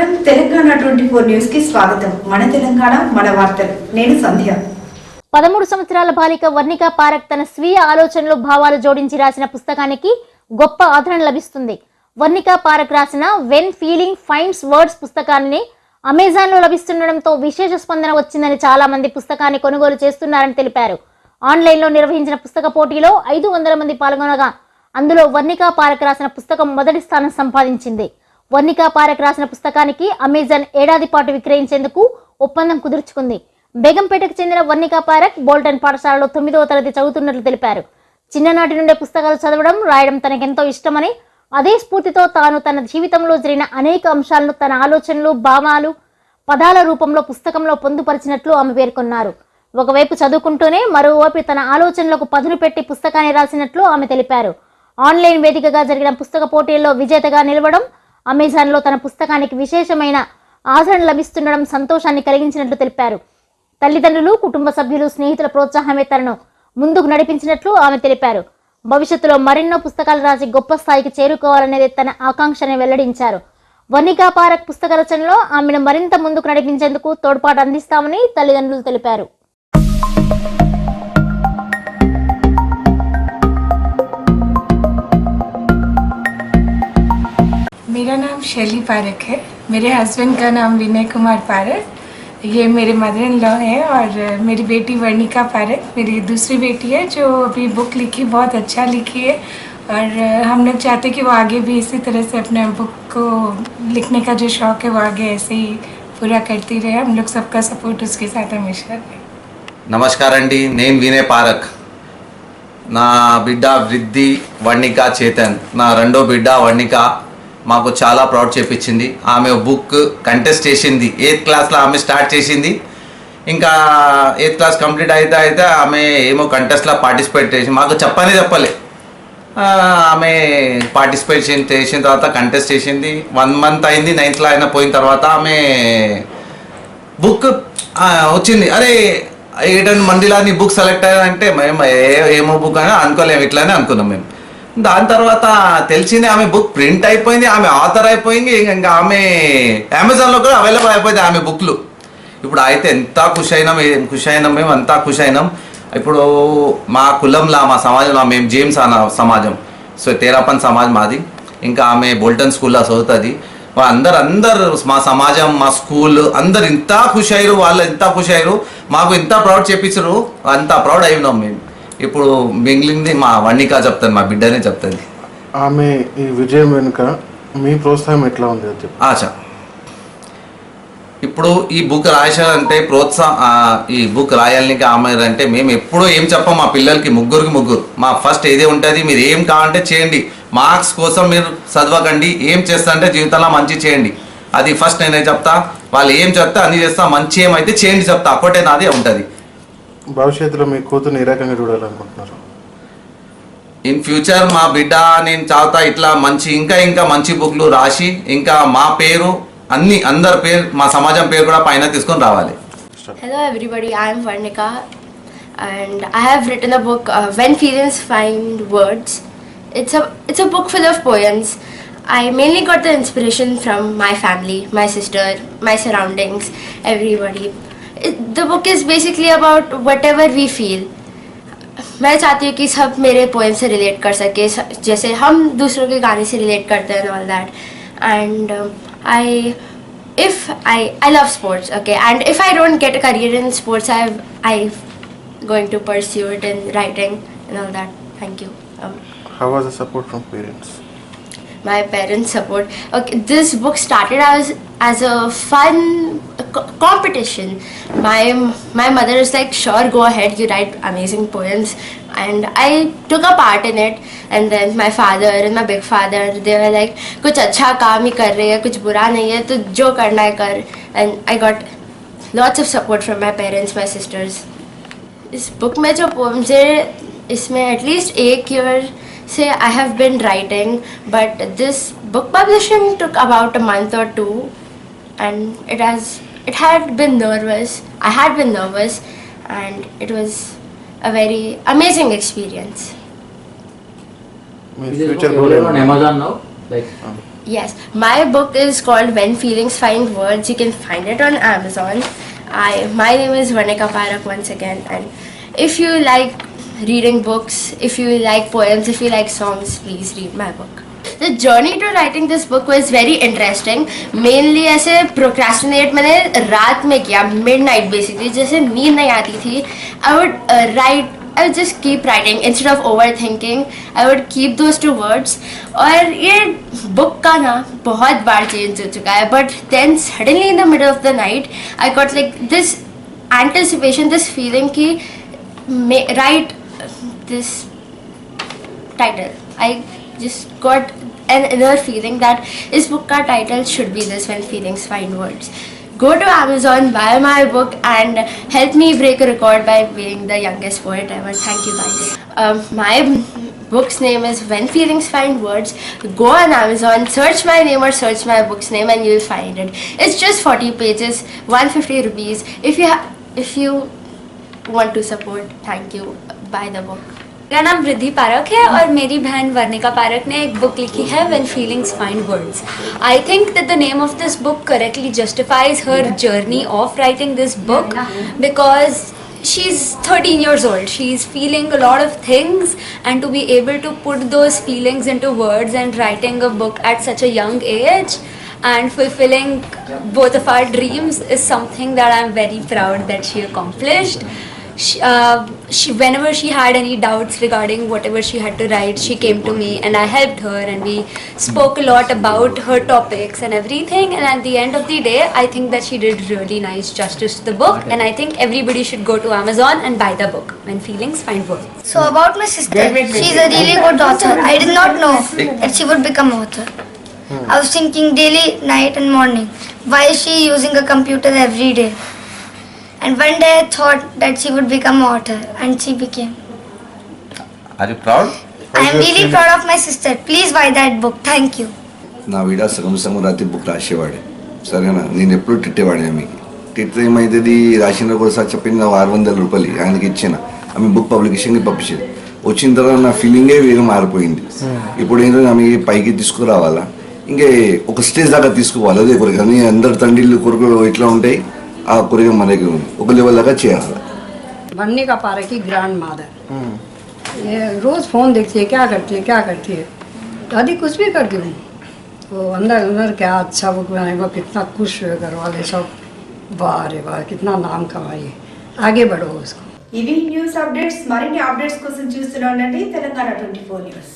నమస్కారం. Telangana twenty four న్యూస్కి స్వాగతం. మన తెలంగాణ మన వార్తలు. నేను సంధ్య. పదమూడు సంవత్సరాల బాలిక వర్ణిక పారక్ తన స్వీయ ఆలోచనలు భావాలు జోడించి రాసిన పుస్తకానికి గొప్ప ఆదరణ లభిస్తుంది. వర్ణిక పారక్ రాసిన వెన్ ఫీలింగ్ ఫైండ్స్ వర్డ్స్ పుస్తకాన్ని అమెజాన్లో లభిస్తుండడంతో విశేష స్పందన వచ్చిందని చాలా మంది పుస్తకాన్ని కొనుగోలు చేస్తున్నారని తెలిపారు. ఆన్లైన్లో నిర్వహించిన పుస్తక పోటీలో ఐదు వందల మంది పాల్గొనగా అందులో వర్ణిక పారక్ రాసిన పుస్తకం మొదటి స్థానం సంపాదించింది. వర్ణికా పారక్ రాసిన పుస్తకానికి అమెజాన్ ఏడాది పాటు విక్రయించేందుకు ఒప్పందం కుదుర్చుకుంది. బేగంపేటకు చెందిన వర్ణికా పారక్ బోల్టన్ పాఠశాలలో తొమ్మిదవ తరగతి చదువుతున్నట్లు తెలిపారు. చిన్ననాటి నుండే పుస్తకాలు చదవడం రాయడం తనకెంతో ఇష్టమని అదే స్ఫూర్తితో తాను తన జీవితంలో జరిగిన అనేక అంశాలను తన ఆలోచనలు భావాలు పదాల రూపంలో పుస్తకంలో పొందుపరిచినట్లు ఆమె పేర్కొన్నారు. ఒకవైపు చదువుకుంటూనే మరోవైపు తన ఆలోచనలకు పదును పెట్టి పుస్తకాన్ని రాసినట్లు ఆమె తెలిపారు. ఆన్లైన్ వేదికగా జరిగిన పుస్తక పోటీల్లో విజేతగా నిలవడం అమెజాన్లో తన పుస్తకానికి విశేషమైన ఆదరణ లభిస్తుండడం సంతోషాన్ని కలిగించినట్లు తెలిపారు. తల్లిదండ్రులు కుటుంబ సభ్యులు స్నేహితుల ప్రోత్సాహమే తనను ముందుకు నడిపించినట్లు ఆమె తెలిపారు. భవిష్యత్తులో మరెన్నో పుస్తకాలు రాసి గొప్ప స్థాయికి చేరుకోవాలనేది తన ఆకాంక్షని వెల్లడించారు. వనికా పారక్ పుస్తక రచనలో ఆమెను మరింత ముందుకు నడిపించేందుకు తోడ్పాటు అందిస్తామని తల్లిదండ్రులు తెలిపారు. नाम शैली पारक है मेरे हस्बैंड का नाम विनय कुमार पारक ये मेरे मदर इन लॉ हैं और मेरी बेटी वर्णिका पारक मेरी दूसरी बेटी है जो अभी बुक लिखी बहुत अच्छा लिखी है और हम लोग चाहते हैं कि वो आगे भी इसी तरह से अपने बुक को लिखने का जो शौक़ है वो आगे ऐसे ही पूरा करती रहे हम लोग सबका सपोर्ट उसके साथ हमेशा रहे నమస్కారం అండి నేను వినయ్ పారక్ నా బిడ్డ వృద్ధి వర్ణిక చేతన్ నా రెండో బిడ్డ వర్ణిక మాకు చాలా ప్రౌడ్ చేపించింది. ఆమె బుక్ కంటెస్ట్ చేసింది. ఎయిత్ క్లాస్లో ఆమె స్టార్ట్ చేసింది. ఇంకా ఎయిత్ క్లాస్ కంప్లీట్ అయితే అయితే ఆమె ఏమో కంటెస్ట్లో పార్టిసిపేట్ చేసి మాకు చెప్పనే చెప్పలే. ఆమె పార్టిసిపేట్ చేసిన తర్వాత కంటెస్ట్ చేసింది. వన్ మంత్ అయింది నైన్త్లో అయినా పోయిన తర్వాత ఆమె బుక్ వచ్చింది. అరే ఏటన్ మందిలా నీ బుక్ సెలెక్ట్ అయ్యారంటే మేము ఏ- ఏమో బుక్ అని అనుకోలేము. ఇట్లానే అనుకున్నాం మేము. దాని తర్వాత తెలిసింది ఆమె బుక్ ప్రింట్ అయిపోయింది ఆమె ఆథర్ అయిపోయింది ఇంకా- ఇంకా ఆమె అమెజాన్లో కూడా అవైలబుల్ అయిపోయింది ఆమె బుక్లు ఇప్పుడు అయితే ఎంత ఖుషి అయినాం ఏం ఖుషి అయినాం మేము అంతా ఖుషి అయినాం ఇప్పుడు మా కులంలో మా సమాజంలో మేము జేమ్స్ అన్న సమాజం. సో తేరాపన్ సమాజ్ మాది. ఇంకా ఆమె బోల్టన్ స్కూల్లో చదువుతుంది. అందరు అందరు మా సమాజం మా స్కూల్ అందరు ఇంత ఖుషి అయ్యారు వాళ్ళు ఎంత ఖుషి అయ్యారు మాకు ఇంత ప్రౌడ్ చేపించరు అంత ప్రౌడ్ అయినాం మేము. ఇప్పుడు మిగిలింది మా వన్నికా చెప్తాను మా బిడ్డనే చెప్తుంది. ఆమె ఈ విజయం వెనుక మీ ప్రోత్సాహం ఎట్లా ఉంది అని చెప్పి. ఆశ ఇప్పుడు ఈ బుక్ రాశారంటే ప్రోత్సాహం ఈ బుక్ రాయాలనికి ఆమె అంటే మేము ఎప్పుడూ ఏం చెప్పం మా పిల్లలకి ముగ్గురికి ముగ్గురు. మా ఫస్ట్ ఏదే ఉంటుంది మీరు ఏం కావాలంటే చేయండి. మార్క్స్ కోసం మీరు చదవకండి ఏం చేస్తా అంటే జీవితంలో మంచి చేయండి. అది ఫస్ట్ నేనే చెప్తా. వాళ్ళు ఏం చెప్తా అన్ని చేస్తా మంచి ఏమైతే చేయండి చెప్తా. అక్కటే నాదే ఉంటుంది. భవిష్యత్తులో మీ కూతురు ఏ రకంగా చూడాలనుకుంటున్నారు? ఇన్ ఫ్యూచర్ మా బిడ్డ నేను చదువుతా ఇట్లా మంచి ఇంకా ఇంకా మంచి బుక్లు రాసి ఇంకా మా పేరు అన్ని అందరి పేరు మా సమాజం పేరు కూడా పైన తీసుకొని రావాలి. Hello everybody I'm Varnika and I have written a book when feelings find words it's it's a book full of poems I mainly got the inspiration from my family my sister my surroundings everybody the the book is basically about whatever we feel. मैं चाहती हूँ कि सब मेरे poem से relate कर सके जैसे हम दूसरों के गाने से रिलेट करते हैं all that and I if I I love sports okay and if I don't get career in sports I I going to pursue it in writing and all that thank you how was the support from parents my parents support okay this book started as as a fun co- competition my my mother is like sure go ahead you write amazing poems and i took a part in it and then my father and my big father they were like कुछ अच्छा काम ही कर रहे हैं कुछ बुरा नहीं है तो जो करना है कर and i got lots of support from my parents my sisters इस बुक में जो पोम्स है इसमें एटलीस्ट एक year say I have been writing but this book publishing took about a month or two and it has it had been nervous I had been nervous and it was a very amazing experience. My this book available on Amazon now? Like. Yes, my book is called When Feelings Find Words. You can find it on Amazon. I my name is Vanika Parak once again and if you like reading books, if you like poems, if you like songs, please read my book. The journey to writing this book was very interesting. Mainly ऐसे procrastinate मैंने रात में किया midnight basically जैसे नींद नहीं आती थी I would uh, write I would just keep writing instead of overthinking. I would keep those two words. और ये book का ना बहुत बार change हो चुका है. But then suddenly in the middle of the night, I got like this anticipation, this feeling कि may write this title. I just got an inner feeling that this book ka title should be this when feelings find words. Go to Amazon, buy my book, and help me break a record by being the youngest poet ever. Thank you guys. Um, my book's name is When Feelings Find Words. Go on Amazon, search my name or search my book's name, and you'll find it. It's just 40 pages, 150 rupees. If you if you want to support, thank you Buy the book. मेरा नाम Riddhi park है और मेरी बहन Varnika park ने एक book लिखी है when feelings find words I think that the name of this book correctly justifies her journey of writing this book because she's 13 years old she's feeling a lot of things and to be able to put those feelings into words and writing a book at such a young age and fulfilling both of our dreams is something that i'm very proud that she accomplished she, uh, she whenever she had any doubts regarding whatever she had to write she came to me and i helped her and we spoke a lot about her topics and everything. And at the end of the day i think that she did really nice justice to the book. And i think everybody should go to amazon and buy the book when feelings find words So about my sister, she's a really good author. I did not know that she would become author. I was thinking daily, night and morning, why is she using a computer every day? And one day I thought that she would become author and she became. Are you proud I am really proud of my sister. Please buy that book. Thank you. నా వీడ సగం సగం రాత్రి book రాసేవాడే. సరేనా? నేను ఎప్పుడు తిట్టేవాడిని ఆమెకి. తిట్టితే ఏమైతుంది? రాసిన కూడా సార్ చెప్పింది నాకు ఆరు వందల రూపాయలు ఆయనకి ఇచ్చిన? ఆమె బుక్ పబ్లికేషన్కి పంపించేది వచ్చిన తర్వాత నా ఫీలింగే వేరే మారిపోయింది. ఇప్పుడు ఏంటంటే ఆమె పైకి తీసుకురావాలా? ఇంకే ఒక స్టేజ్ దాకా తీసుకుపోవాలి. అదే కొరకు కానీ అందరు తండ్రిళ్ళు కొరకు ఇట్లా ఉంటాయి. ఆ కొరకు మన దగ్గర ఉంది ఒక లెవెల్ దాకా చేయాలి बनने का पारा की ग्रैंड मदर ये रोज़ फ़ोन देखती है क्या करती है क्या करती है दादी कुछ भी करती हूँ तो अंदर अंदर क्या अच्छा बुक बनाएगा कितना खुश हुए घर वाले सब वाह रे वाह कितना नाम कमाइए आगे बढ़ो उसको ఇవి న్యూస్ అప్డేట్స్ మరిన్ని అప్డేట్స్ కోసం చూస్తూనే ఉండండి తెలంగాణ ట్వంటీ ఫోర్ న్యూస్